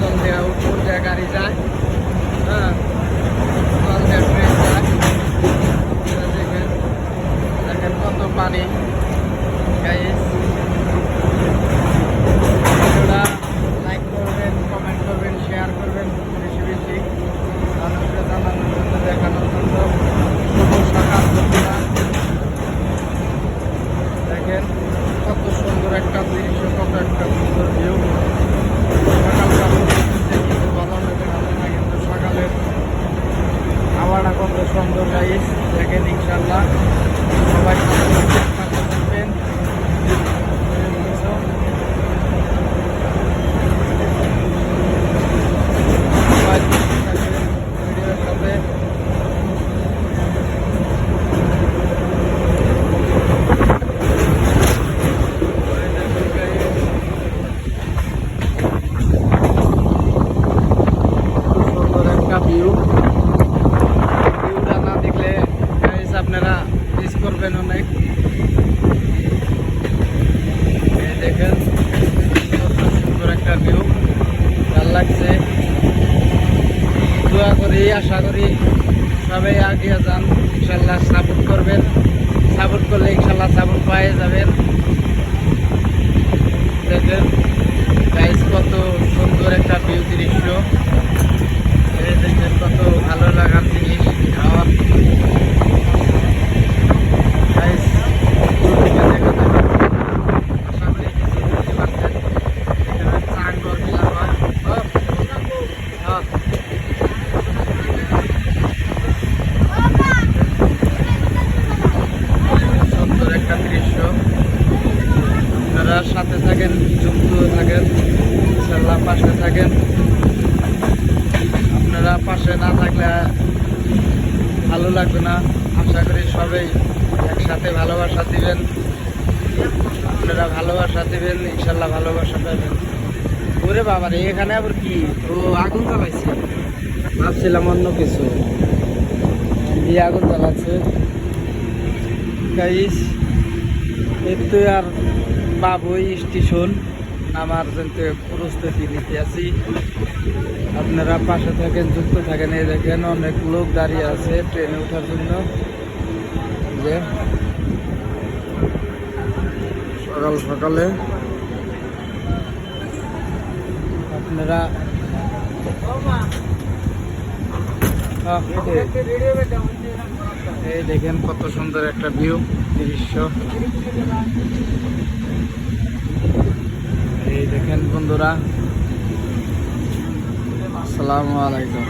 জল দেওয়া উপর দেওয়া গাড়ি যায়। হ্যাঁ জল দেওয়া ট্রেন যায়। দেখবেন দেখেন কত পানি। গাইস লাইক করবেন কমেন্ট শেয়ার করবেন, বেশি বেশি। দেখানোর জন্য সকাল কত সুন্দর একটা দৃশ্য, কত একটা সুন্দর ভিউ দেখেন ইনশাল্লাহ সবাই চেষ্টা করবেন সবাই ভিডিওর সাথে সুন্দর একটা ভিউ ভিউটা না দেখলে guys আপনারা মিস করবেন অনেক এই দেখেন কত সুন্দর একটা ভিউ ভালো লাগছে দোয়া করি, আশা করি সবাই আগিয়ে যান। ইনশাল্লাহ সাপোর্ট করবেন। সাপোর্ট করলে ইনশাল্লাহ সাপোর্ট পেয়ে যাবেন গাইস কত সুন্দর একটা ভিউ দৃশ্য। দেখেন, কত ভালো লাগার জিনিস। খাওয়া গাইস ভিডিওটা দেখে থাকুন। আশা করি কিছু বুঝতে পারছেন এখানে চাঙ্গর খেলা হয় হপ, হপ। সুন্দর একটা দৃশ্য আপনারা সাথে থাকেন যুক্ত থাকেন ইনশাল্লাহ পাশে থাকেন। আপনারা পাশে না থাকলে ভালো লাগবে না। আশা করি সবাই একসাথে ভালোবাসা দিবেন। আপনারা ভালোবাসা দিবেন ইনশাল্লাহ ভালোবাসা পাবেন। ওরে বাবারে এখানে আবার কি? ও, আগুন জ্বালাইছে। ভাবছিলাম অন্য কিছু। দিয়ে আগুন জ্বালাচ্ছে গাইস এতে আর বাবুই স্টেশন। আমার কিন্তু প্রস্তুতি নিতে আছি। আপনারা পাশে থাকেন, যুক্ত থাকেন। এই দেখেন অনেক লোক দাঁড়িয়ে আছে ট্রেনে ওঠার জন্য। যে সকাল সকালে আপনারা এই দেখেন কত সুন্দর একটা ভিউ দৃশ্য। দেখেন বন্ধুরা। আসসালামু আলাইকুম।